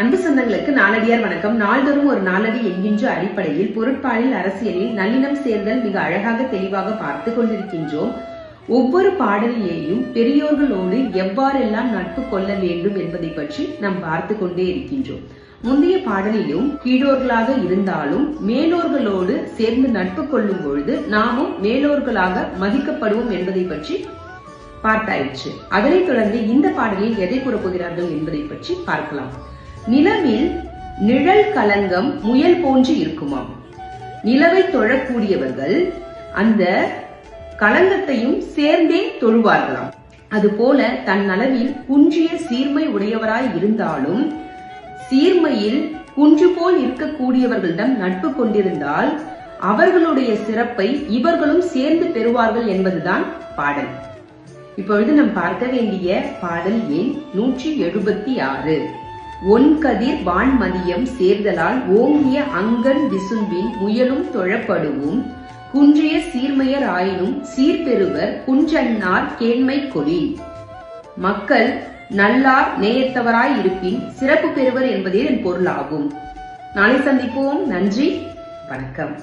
அன்பு சொந்தங்களுக்கு நாளடியார் வணக்கம். நாள்தோறும் ஒரு நாளடி என்கின்ற அடிப்படையில் பொருட்பாலில் அரசியலில் நல்லினம் சேர்தல் மிக அழகாக தெளிவாக பார்த்து கொண்டிருக்கின்றோம். ஒவ்வொரு பாடலிலேயும் பெரியோர்களோடு எவ்வாறெல்லாம் நட்பு கொள்ள வேண்டும் என்பதை பற்றி நாம் பார்த்து கொண்டே இருக்கின்றோம். முந்தைய பாடலிலும் கீழோர்களாக இருந்தாலும் மேலோர்களோடு சேர்ந்து நட்பு கொள்ளும் பொழுது நாமும் மேலோர்களாக மதிக்கப்படுவோம் என்பதை பற்றி பார்த்தாயிற்று. அதனைத் தொடர்ந்து இந்த பாடலில் எதை கூறப்போகிறார்கள் என்பதை பற்றி பார்க்கலாம். நிலவில் நிழல் கலங்கம் முயல் போன்று இருக்குமாம். நிலவை தொழக்கூடியவர்கள் அந்த களங்கத்தையும் சேர்ந்தே தொழுவார்களாம். அதுபோல தன் அளவில் குன்றிய சீர்மை உடையவராய் இருந்தாலும் சீர்மையில் குன்று போல் இருக்கக்கூடியவர்களிடம் நட்பு கொண்டிருந்தால் அவர்களுடைய சிறப்பை இவர்களும் சேர்ந்து பெறுவார்கள் என்பதுதான் பாடல். இப்பொழுது நாம் பார்க்க வேண்டிய பாடல் எண் நூற்றி எழுபத்தி ஆறு. ஒன்கதிர் வான்மதியம் சேர்தலால் ஓங்கிய அங்கன் விசும்பின் முயலும் தொழப்படுவும். குன்றிய சீர்மையர் ஆயினும் சீர்பெறுவர் குன்றன்னார் கேண்மை கொலி மக்கள் நல்லார் நேயத்தவராய் இருப்பின் சிறப்பு பெறுவர் என்பதே என் பொருளாகும். நாளை சந்திப்போம். நன்றி. வணக்கம்.